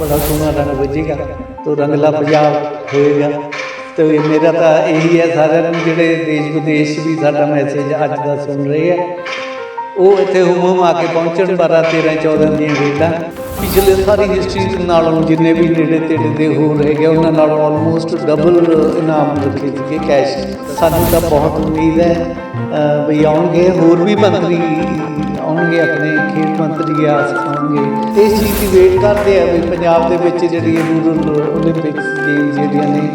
ਬੜਾ ਸੋਹਣਾ ਰੰਗ ਵੱਜੇਗਾ ਤੋ ਰੰਗਲਾ ਪੰਜਾਬ ਹੋਏਗਾ। ਤੇ ਮੇਰਾ ਤਾਂ ਇਹੀ ਹੈ, ਸਾਰਿਆਂ ਨੂੰ ਜਿਹੜੇ ਦੇਸ਼ ਵਿਦੇਸ਼ ਵੀ ਸਾਡਾ ਮੈਸੇਜ ਅੱਜ ਦਾ ਸੁਣ ਰਹੇ ਆ, ਉਹ ਇੱਥੇ ਹੁਮਮ ਆ ਕੇ ਪਹੁੰਚਣ 12 13 14 ਦੀਆਂ ਡੇਟਾਂ ਪਿਛਲੇ ਸਾਰੀ ਹਿਸਟਰੀ ਦੇ ਨਾਲੋਂ ਜਿੰਨੇ ਵੀ ਨੇੜੇ ਤੇੜੇ ਦੇ ਹੋ ਰਹੇ ਗਏ ਉਹਨਾਂ ਨਾਲੋਂ ਆਲਮੋਸਟ ਡਬਲ ਇਨਾਮ ਰੱਖੇ ਸੀਗੇ ਕੈਸ਼ ਸਾਨੂੰ ਤਾਂ ਬਹੁਤ ਉਮੀਦ ਹੈ ਵੀ ਆਉਣਗੇ, ਹੋਰ ਵੀ ਮੰਤਰੀ ਆਉਣਗੇ ਆਪਣੇ ਖੇਤ ਮੰਤਰੀ ਜੀ ਆ ਸਿਖਾਉਣਗੇ ਇਸ ਚੀਜ਼ ਦੀ ਵੇਟ ਕਰਦੇ ਆ ਵੀ ਪੰਜਾਬ ਦੇ ਵਿੱਚ ਜਿਹੜੀ ਰੂਰਲ 올림픽ਸ ਗੇਮ ਜਿਹੜੀਆਂ ਨੇ,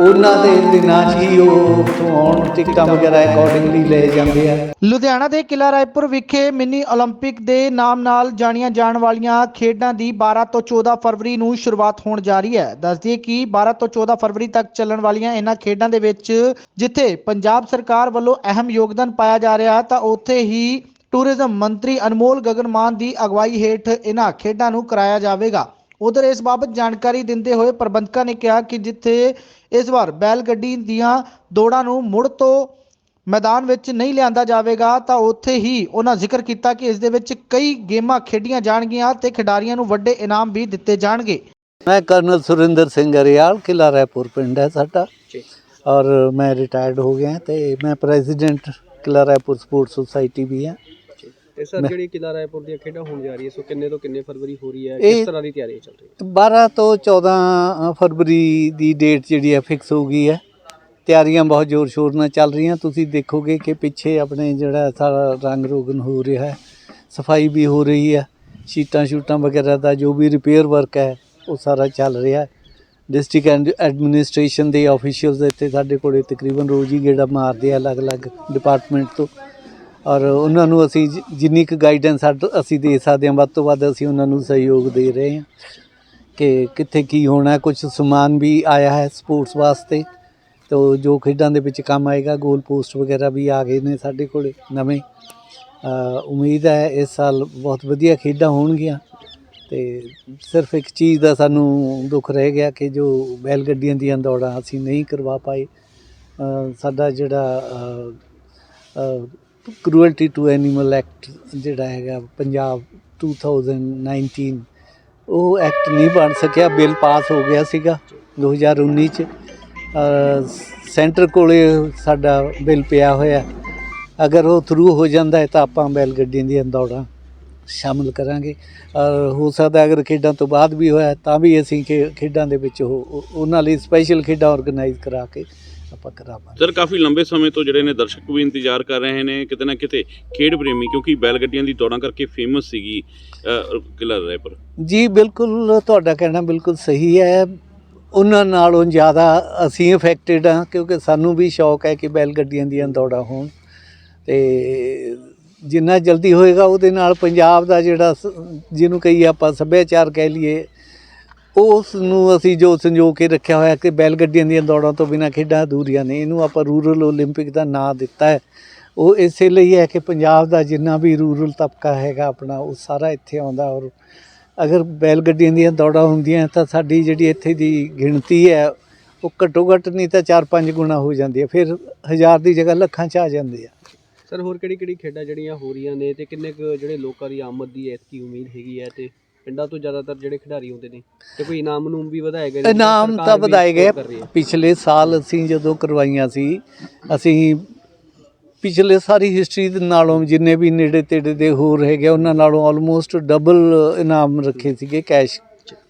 ਉਹਨਾਂ ਦੇ ਦਿਨਾਂ 'ਚ ਹੀ ਉਹ ਆਉਣ, ਟਿਕਟਾਂ ਵਗੈਰਾ ਅਕੋਰਡਿੰਗਲੀ ਲਏ ਜਾਂਦੇ ਆ। ਲੁਧਿਆਣਾ ਦੇ ਕਿਲਾ ਰਾਏਪੁਰ ਵਿਖੇ ਮਿੰਨੀ 올림픽 ਦੇ ਨਾਮ ਨਾਲ ਜਾਣੀਆਂ ਜਾਣ ਵਾਲੀਆਂ ਖੇਡਾਂ ਦੀ 12 ਤੋਂ 14 ਫਰਵਰੀ ਨੂੰ ਸ਼ੁਰੂਆਤ ਹੋਣ ਜਾ ਰਹੀ ਹੈ। ਦੱਸਦੀ ਕਿ 12 ਤੋਂ 14 ਫਰਵਰੀ ਤੱਕ ਚੱਲਣ ਵਾਲੀਆਂ ਇਹਨਾਂ ਖੇਡਾਂ ਦੇ ਵਿੱਚ ਜਿੱਥੇ ਪੰਜਾਬ ਸਰਕਾਰ ਵੱਲੋਂ ਅਹਿਮ ਯੋਗਦਾਨ ਪਾਇਆ ਜਾ ਰਿਹਾ ਤਾਂ ਉੱਥੇ ਹੀ ਟੂਰਿਜ਼ਮ ਮੰਤਰੀ ਅਨਮੋਲ ਗਗਨ ਮਾਨ ਦੀ ਅਗਵਾਈ ਹੇਠ ਇਹਨਾਂ ਖੇਡਾਂ ਨੂੰ ਕਰਾਇਆ ਜਾਵੇਗਾ। ਉਧਰ ਇਸ ਬਾਬਤ ਜਾਣਕਾਰੀ ਦਿੰਦੇ ਹੋਏ ਪ੍ਰਬੰਧਕਾਂ ਨੇ ਕਿਹਾ ਕਿ ਜਿੱਥੇ ਇਸ ਵਾਰ ਬੈਲ ਗੱਡੀ ਦੀਆਂ ਦੌੜਾਂ ਨੂੰ ਮੁੜ ਤੋਂ ਮੈਦਾਨ ਵਿੱਚ ਨਹੀਂ ਲਿਆਂਦਾ ਜਾਵੇਗਾ ਤਾਂ ਉੱਥੇ ਹੀ ਉਹਨਾਂ ਜ਼ਿਕਰ ਕੀਤਾ ਕਿ ਇਸ ਦੇ ਵਿੱਚ ਕਈ ਗੇਮਾਂ ਖੇਡੀਆਂ ਜਾਣਗੀਆਂ ਤੇ ਖਿਡਾਰੀਆਂ ਨੂੰ ਵੱਡੇ ਇਨਾਮ ਵੀ ਦਿੱਤੇ ਜਾਣਗੇ। ਮੈਂ ਕਰਨਲ ਸੁਰਿੰਦਰ ਸਿੰਘ ਅਰਿਆਲ ਕਿਲਾ ਰਾਏਪੁਰ ਪਿੰਡ ਹੈ ਸਾਡਾ। ਔਰ ਮੈਂ ਰਿਟਾਇਰਡ ਹੋ ਗਿਆ ਤੇ ਮੈਂ ਪ੍ਰੈਜ਼ੀਡੈਂਟ ਕਿਲਾ ਰਾਏਪੁਰ ਸਪੋਰਟਸ ਸੁਸਾਇਟੀ ਵੀ ਹਾਂ। ਤੇ ਸਰ ਜਿਹੜੀ ਕਿਲਾ ਰਾਏਪੁਰ ਦੀਆਂ ਖੇਡਾਂ ਹੋਣ ਜਾ ਰਹੀ ਹੈ ਸੋ ਕਿੰਨੇ ਤੋਂ ਕਿੰਨੇ ਫਰਵਰੀ ਹੋ ਰਹੀ ਹੈ? ਇਹ- ਕਿਸ ਤਰ੍ਹਾਂ ਦੀ ਤਿਆਰੀ ਚੱਲ ਰਹੀ ਹੈ? 12 ਤੋਂ 14 ਫਰਵਰੀ ਦੀ ਡੇਟ ਜਿਹੜੀ ਹੈ ਫਿਕਸ ਹੋ ਗਈ ਹੈ। ਤਿਆਰੀਆਂ ਬਹੁਤ ਜ਼ੋਰ ਸ਼ੋਰ ਨਾਲ ਚੱਲ ਰਹੀਆਂ। ਤੁਸੀਂ ਦੇਖੋਗੇ ਕਿ ਪਿੱਛੇ ਆਪਣੇ ਜਿਹੜਾ ਸਾਰਾ ਰੰਗ ਰੋਗਨ ਹੋ ਰਿਹਾ ਹੈ ਸਫ਼ਾਈ ਵੀ ਹੋ ਰਹੀ ਹੈ ਸ਼ੀਟਾਂ ਸ਼ੂਟਾਂ ਵਗੈਰਾ ਦਾ ਜੋ ਵੀ ਰਿਪੇਅਰ ਵਰਕ ਹੈ ਉਹ ਸਾਰਾ ਚੱਲ ਰਿਹਾ ਹੈ। ਡਿਸਟ੍ਰਿਕਟ ਐਡਮਿਨਿਸਟ੍ਰੇਸ਼ਨ ਦੇ ਆਫੀਸ਼ੀਅਲਸ ਇੱਥੇ ਸਾਡੇ ਕੋਲੇ ਤਕਰੀਬਨ ਰੋਜ਼ ਹੀ ਗੇੜਾ ਮਾਰਦੇ ਆ ਅਲੱਗ-ਅਲੱਗ ਡਿਪਾਰਟਮੈਂਟ ਤੋਂ। ਔਰ ਉਹਨਾਂ ਨੂੰ ਅਸੀਂ ਜਿ- ਜਿੰਨੀ ਕੁ ਗਾਈਡੈਂਸ ਅਸੀਂ ਦੇ ਸਕਦੇ ਹਾਂ ਵੱਧ ਤੋਂ ਵੱਧ ਅਸੀਂ ਉਹਨਾਂ ਨੂੰ ਸਹਿਯੋਗ ਦੇ ਰਹੇ ਹਾਂ ਕਿ ਕਿੱਥੇ ਕੀ ਹੋਣਾ ਹੈ ਕੁਝ ਸਮਾਨ ਵੀ ਆਇਆ ਹੈ ਸਪੋਰਟਸ ਵਾਸਤੇ ਤੋ ਜੋ ਖੇਡਾਂ ਦੇ ਵਿੱਚ ਕੰਮ ਆਏਗਾ ਗੋਲ ਪੋਸਟ ਵਗੈਰਾ ਵੀ ਆ ਗਏ ਨੇ ਸਾਡੇ ਕੋਲੇ ਨਵੇਂ। ਅ, ਉਮੀਦ ਹੈ ਇਸ ਸਾਲ ਬਹੁਤ ਵਧੀਆ ਖੇਡਾਂ ਹੋਣਗੀਆਂ ਤੇ ਸਿਰਫ ਇੱਕ ਚੀਜ਼ ਦਾ ਸਾਨੂੰ ਦੁੱਖ ਰਹਿ ਗਿਆ ਕਿ ਜੋ ਬੈਲ ਗੱਡੀਆਂ ਦੀਆਂ ਦੌੜਾਂ ਅਸੀਂ ਨਹੀਂ ਕਰਵਾ ਪਾਏ। ਅ, ਸਾਡਾ ਜਿਹੜਾ ਕਰੂਅਲਟੀ ਟੂ ਐਨੀਮਲ ਐਕਟ ਜਿਹੜਾ ਹੈਗਾ ਪੰਜਾਬ 2019 ਉਹ ਐਕਟ ਨਹੀਂ ਬਣ ਸਕਿਆ ਬਿੱਲ ਪਾਸ ਹੋ ਗਿਆ ਸੀਗਾ 2019 ਚ। ਸੈਂਟਰ ਕੋਲੇ ਸਾਡਾ ਬਿੱਲ ਪਿਆ ਹੋਇਆ। ਅਗਰ ਉਹ ਥਰੂ ਹੋ ਜਾਂਦਾ ਹੈ ਤਾਂ ਆਪਾਂ ਬੈਲ ਗੱਡੀਆਂ ਦੀਆਂ ਦੌੜਾਂ ਸ਼ਾਮਲ ਕਰਾਂਗੇ। ਔਰ ਹੋ ਸਕਦਾ ਅਗਰ ਖੇਡਾਂ ਤੋਂ ਬਾਅਦ ਵੀ ਹੋਇਆ ਤਾਂ ਵੀ ਅਸੀਂ ਖੇ- ਖੇਡਾਂ ਦੇ ਵਿੱਚ ਉਹ ਉਹਨਾਂ ਲਈ ਸਪੈਸ਼ਲ ਖੇਡਾਂ ਆਰਗੇਨਾਈਜ਼ ਕਰਾ ਕੇ ਆਪਾਂ ਕਰਾਵਾਂਗੇ ਸਰ ਕਾਫੀ ਲੰਬੇ ਸਮੇਂ ਤੋਂ ਜਿਹੜੇ ਨੇ ਦਰਸ਼ਕ ਵੀ ਇੰਤਜ਼ਾਰ ਕਰ ਰਹੇ ਨੇ ਕਿਤੇ ਨਾ ਕਿਤੇ ਖੇਡ ਪ੍ਰੇਮੀ ਕਿਉਂਕਿ ਬੈਲ ਗੱਡੀਆਂ ਦੀ ਦੌੜਾਂ ਕਰਕੇ ਫੇਮਸ ਸੀਗੀ ਕਿਲ੍ਹਾ ਰਾਏਪੁਰ। ਜੀ ਬਿਲਕੁਲ ਤੁਹਾਡਾ ਕਹਿਣਾ ਬਿਲਕੁਲ ਸਹੀ ਹੈ। ਉਹਨਾਂ ਨਾਲੋਂ ਜ਼ਿਆਦਾ ਅਸੀਂ ਇਫੈਕਟਡ ਹਾਂ ਕਿਉਂਕਿ ਸਾਨੂੰ ਵੀ ਸ਼ੌਕ ਹੈ ਕਿ ਬੈਲ ਗੱਡੀਆਂ ਦੀਆਂ ਦੌੜਾਂ ਹੋਣ। ਤੇ ਜਿੰਨਾ ਜਲਦੀ ਹੋਏਗਾ ਉਹਦੇ ਨਾਲ ਪੰਜਾਬ ਦਾ ਜਿਹੜਾ ਜਿਹਨੂੰ ਕਹੀਏ ਆਪਾਂ ਸੱਭਿਆਚਾਰ ਕਹਿ ਲਈਏ ਉਸ ਨੂੰ ਅਸੀਂ ਜੋ ਸੰਜੋ ਕੇ ਰੱਖਿਆ ਹੋਇਆ ਕਿ ਬੈਲ ਗੱਡੀਆਂ ਦੀਆਂ ਦੌੜਾਂ ਤੋਂ ਬਿਨਾਂ ਖੇਡਾਂ ਅਧੂਰੀਆਂ ਨੇ ਇਹਨੂੰ ਆਪਾਂ ਰੂਰਲ 올림픽 ਦਾ ਨਾਂ ਦਿੱਤਾ ਹੈ ਉਹ ਇਸੇ ਲਈ ਹੈ ਕਿ ਪੰਜਾਬ ਦਾ ਜਿੰਨਾ ਵੀ ਰੂਰਲ ਤਬਕਾ ਹੈਗਾ ਆਪਣਾ ਉਹ ਸਾਰਾ ਇੱਥੇ ਆਉਂਦਾ ਔਰ ਅਗਰ ਬੈਲ ਗੱਡੀਆਂ ਦੀਆਂ ਦੌੜਾਂ ਹੁੰਦੀਆਂ ਤਾਂ ਸਾਡੀ ਜਿਹੜੀ ਇੱਥੇ ਦੀ ਗਿਣਤੀ ਹੈ ਉਹ ਘੱਟੋ ਘੱਟ ਨਹੀਂ ਤਾਂ 4-5 ਗੁਣਾ ਹੋ ਜਾਂਦੀ ਹੈ ਫਿਰ ਹਜ਼ਾਰ ਦੀ ਜਗ੍ਹਾ ਲੱਖਾਂ 'ਚ ਆ ਜਾਂਦੇ ਆ ਸਰ ਹੋਰ ਕਿਹੜੀ ਕਿਹੜੀ ਖੇਡਾਂ ਜਿਹੜੀਆਂ ਹੋ ਰਹੀਆਂ ਨੇ ਤੇ ਕਿੰਨੇ ਕੁ ਜਿਹੜੇ ਲੋਕਾਂ ਦੀ ਆਮਦ ਦੀ ਐਤਕੀ ਉਮੀਦ ਹੈਗੀ ਹੈ ਤੇ ਪਿੰਡਾਂ ਤੋਂ ਜ਼ਿਆਦਾਤਰ ਜਿਹੜੇ ਖਿਡਾਰੀ ਹੁੰਦੇ ਨੇ ਤੇ ਕੋਈ ਇਨਾਮ ਨੂੰ ਵੀ ਵਧਾਏ ਗਏ ਨੇ ਇਨਾਮ ਸਰਕਾਰ ਤਾਂ ਵੀ ਵਧਾਏ ਗਏ। support ਕਰ ਰਹੀ ਹੈ। ਪਿਛਲੇ ਸਾਲ ਅਸੀਂ ਜਦੋਂ ਕਰਵਾਈਆਂ ਸੀ ਅਸੀਂ ਪਿਛਲੇ ਸਾਰੀ ਹਿਸਟਰੀ ਦੇ ਨਾਲੋਂ ਜਿੰਨੇ ਵੀ ਨੇੜੇ ਤੇੜੇ ਦੇ ਹੋ ਰਹੇ ਗਏ ਉਹਨਾਂ ਨਾਲੋਂ ਆਲਮੋਸਟ ਡਬਲ ਇਨਾਮ ਰੱਖੇ ਸੀਗੇ ਕੈਸ਼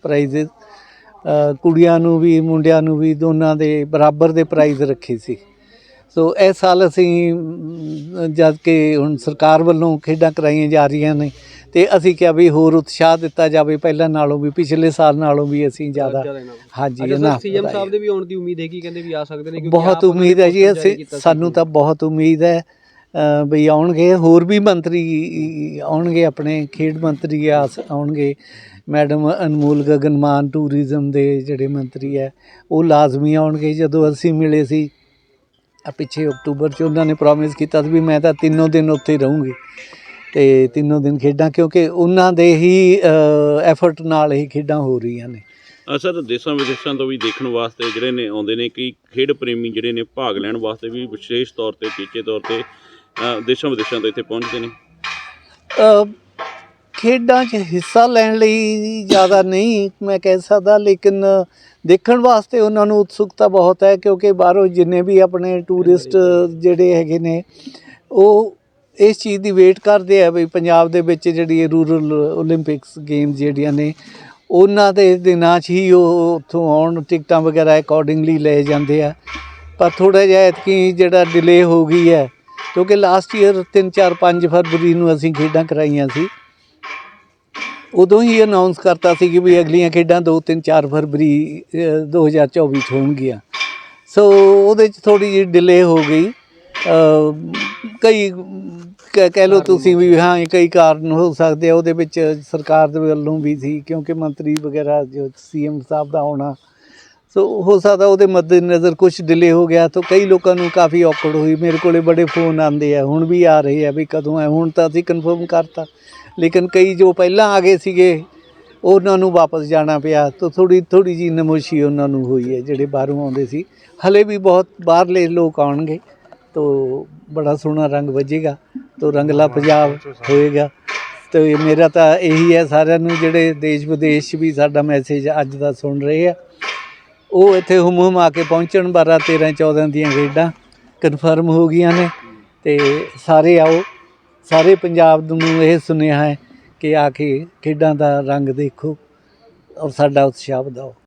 ਪ੍ਰਾਈਜ਼ਸ ਕੁੜੀਆਂ ਨੂੰ ਵੀ ਮੁੰਡਿਆਂ ਨੂੰ ਵੀ ਦੋਨਾਂ ਦੇ ਬਰਾਬਰ ਦੇ ਪ੍ਰਾਈਜ਼ ਰੱਖੇ ਸੀ। ਸੋ ਇਸ ਸਾਲ ਅਸੀਂ ਅਮ, ਜਦ ਕਿ ਹੁਣ ਸਰਕਾਰ ਵੱਲੋਂ ਖੇਡਾਂ ਕਰਾਈਆਂ ਜਾ ਰਹੀਆਂ ਨੇ ਤੇ ਅਸੀਂ ਕਿਹਾ ਵੀ ਹੋਰ ਉਤਸ਼ਾਹ ਦਿੱਤਾ ਜਾਵੇ ਪਹਿਲਾਂ ਨਾਲੋਂ ਵੀ ਪਿਛਲੇ ਸਾਲ ਨਾਲੋਂ ਵੀ ਅਸੀਂ ਜ਼ਿਆਦਾ ਹਾਂਜੀ ਸੀਐਮ। ਸਾਹਿਬ ਦੇ ਵੀ ਆਉਣ ਦੀ ਉਮੀਦ ਹੈਗੀ ਕਹਿੰਦੇ ਵੀ ਆ ਸਕਦੇ ਨੇ ਬਹੁਤ ਉਮੀਦ ਹੈ ਜੀ ਅਸੀਂ। ਸਾਨੂੰ ਤਾਂ ਬਹੁਤ ਉਮੀਦ ਹੈ ਵੀ ਆਉਣਗੇ ਹੋਰ ਵੀ ਮੰਤਰੀ ਆਉਣਗੇ ਆਪਣੇ ਖੇਡ ਮੰਤਰੀ ਆਉਣਗੇ ਮੈਡਮ ਅਨਮੋਲ ਗਗਨ ਮਾਨ ਟੂਰਿਜ਼ਮ ਦੇ ਜਿਹੜੇ ਮੰਤਰੀ ਹੈ ਉਹ ਲਾਜ਼ਮੀ ਆਉਣਗੇ ਜਦੋਂ ਅਸੀਂ ਮਿਲੇ ਸੀ ਆ ਪਿੱਛੇ ਅਕਤੂਬਰ 'ਚ ਉਹਨਾਂ ਨੇ ਪ੍ਰੋਮਿਸ ਕੀਤਾ ਸੀ ਵੀ ਮੈਂ ਤਾਂ ਤਿੰਨੋਂ ਦਿਨ ਉੱਥੇ ਰਹੂੰਗੀ ਤੇ ਤਿੰਨੋਂ ਦਿਨ ਖੇਡਾਂ ਕਿਉਂਕਿ ਉਹਨਾਂ ਦੇ ਹੀ ਐਫਰਟ ਨਾਲ ਹੀ ਖੇਡਾਂ ਹੋ ਰਹੀਆਂ ਨੇ। ਸਰ ਦੇਸ਼ਾਂ ਵਿਦੇਸ਼ਾਂ ਤੋਂ ਵੀ ਦੇਖਣ ਵਾਸਤੇ ਜਿਹੜੇ ਨੇ ਆਉਂਦੇ ਨੇ ਕਈ ਖੇਡ ਪ੍ਰੇਮੀ ਜਿਹੜੇ ਨੇ ਭਾਗ ਲੈਣ ਵਾਸਤੇ ਵੀ ਵਿਸ਼ੇਸ਼ ਤੌਰ ਤੇ ਟੀਚੇ ਤੌਰ ਤੇ ਦੇਸ਼ਾਂ ਵਿਦੇਸ਼ਾਂ ਤੋਂ ਇੱਥੇ ਪਹੁੰਚਦੇ ਨੇ। ਖੇਡਾਂ 'ਚ ਹਿੱਸਾ ਲੈਣ ਲਈ ਜ਼ਿਆਦਾ ਨਹੀਂ ਮੈਂ ਕਹਿ ਸਕਦਾ ਲੇਕਿਨ ਦੇਖਣ ਵਾਸਤੇ ਉਹਨਾਂ ਨੂੰ ਉਤਸੁਕਤਾ ਬਹੁਤ ਹੈ ਕਿਉਂਕਿ ਬਾਹਰੋਂ ਜਿੰਨੇ ਵੀ ਆਪਣੇ ਟੂਰਿਸਟ ਜਿਹੜੇ ਹੈਗੇ ਨੇ ਉਹ ਇਸ ਚੀਜ਼ ਦੀ ਵੇਟ ਕਰਦੇ ਆ ਵੀ ਪੰਜਾਬ ਦੇ ਵਿੱਚ ਜਿਹੜੀ ਰੂਰਲ 올림픽ਸ ਗੇਮ ਜਿਹੜੀਆਂ ਨੇ, ਉਹਨਾਂ ਦੇ ਦਿਨਾਂ 'ਚ ਹੀ ਉਹ ਉੱਥੋਂ ਆਉਣ, ਟਿਕਟਾਂ ਵਗੈਰਾ ਅਕੋਰਡਿੰਗਲੀ ਲਏ ਜਾਂਦੇ ਆ। ਪਰ ਥੋੜਾ ਜਿਹਾ ਇਤਕੀ ਜਿਹੜਾ ਡਿਲੇ ਹੋ ਗਈ ਹੈ, ਕਿਉਂਕਿ ਲਾਸਟ ਈਅਰ 3 4 5 ਫਰਵਰੀ ਨੂੰ ਅਸੀਂ ਖੇਡਾਂ ਕਰਾਈਆਂ ਸੀ। ਉਦੋਂ ਹੀ ਅਨਾਉਂਸ ਕਰਤਾ ਸੀ ਕਿ ਵੀ ਅਗਲੀਆਂ ਖੇਡਾਂ 2 3 4 ਫਰਵਰੀ 2024 ਚ ਹੋਣਗੀਆਂ। ਸੋ ਉਹਦੇ ਚ ਥੋੜੀ ਜਿਹੀ ਡਿਲੇ ਹੋ ਗਈ। ਕਈ ਕ ਕਹਿ ਲਓ ਤੁਸੀਂ ਵੀ ਹਾਂ ਕਈ ਕਾਰਨ ਹੋ ਸਕਦੇ ਆ। ਉਹਦੇ ਵਿੱਚ ਸਰਕਾਰ ਦੇ ਵੱਲੋਂ ਵੀ ਸੀ, ਕਿਉਂਕਿ ਮੰਤਰੀ ਵਗੈਰਾ ਜੋ ਸੀਐਮ ਸਾਹਿਬ ਦਾ ਆਉਣਾ। ਸੋ ਹੋ ਸਕਦਾ ਉਹਦੇ ਮੱਦੇਨਜ਼ਰ ਕੁਝ ਡਿਲੇ ਹੋ ਗਿਆ ਤਾਂ ਕਈ ਲੋਕਾਂ ਨੂੰ ਕਾਫੀ ਔਕੜ ਹੋਈ। ਮੇਰੇ ਕੋਲੇ ਬੜੇ ਫੋਨ ਆਉਂਦੇ ਆ, ਹੁਣ ਵੀ ਆ ਰਹੇ ਆ ਵੀ ਕਦੋਂ ਹੈ ਹੁਣ ਤਾਂ ਅਸੀਂ ਕਨਫਰਮ ਕਰਤਾ। ਲੇਕਿਨ ਕਈ ਜੋ ਪਹਿਲਾਂ ਆ ਗਏ ਸੀਗੇ, ਉਹਨਾਂ ਨੂੰ ਵਾਪਸ ਜਾਣਾ ਪਿਆ। ਤਾਂ ਥੋੜੀ ਥੋੜੀ ਜੀ ਨਮੋਸ਼ੀ ਉਹਨਾਂ ਨੂੰ ਹੋਈ ਹੈ, ਜਿਹੜੇ ਬਾਹਰੋਂ ਆਉਂਦੇ ਸੀ। ਹਲੇ ਵੀ ਬਹੁਤ ਬਾਹਰਲੇ ਲੋਕ ਆਉਣਗੇ। ਤੋ ਬੜਾ ਸੋਹਣਾ ਰੰਗ ਵੱਜੇਗਾ, ਤੋ ਰੰਗਲਾ ਪੰਜਾਬ ਹੋਏਗਾ। ਤੇ ਮੇਰਾ ਤਾਂ ਇਹੀ ਹੈ, ਸਾਰਿਆਂ ਨੂੰ ਜਿਹੜੇ ਦੇਸ਼ ਵਿਦੇਸ਼ 'ਚ ਵੀ ਸਾਡਾ ਮੈਸੇਜ ਅੱਜ ਦਾ ਸੁਣ ਰਹੇ ਆ। ਉਹ ਇੱਥੇ ਹੁਮ ਹੁਮ ਆ ਕੇ ਪਹੁੰਚਣ 12 13 14 ਦੀਆਂ ਖੇਡਾਂ ਕਨਫਰਮ ਹੋ ਗਈਆਂ ਨੇ। ਤੇ ਸਾਰੇ ਆਓ, ਸਾਰੇ ਪੰਜਾਬ ਨੂੰ ਇਹ ਸੁਨੇਹਾ ਹੈ ਕਿ ਆ ਕੇ ਖੇਡਾਂ ਦਾ ਰੰਗ ਦੇਖੋ ਔਰ ਸਾਡਾ ਉਤਸ਼ਾਹ ਵਧਾਓ।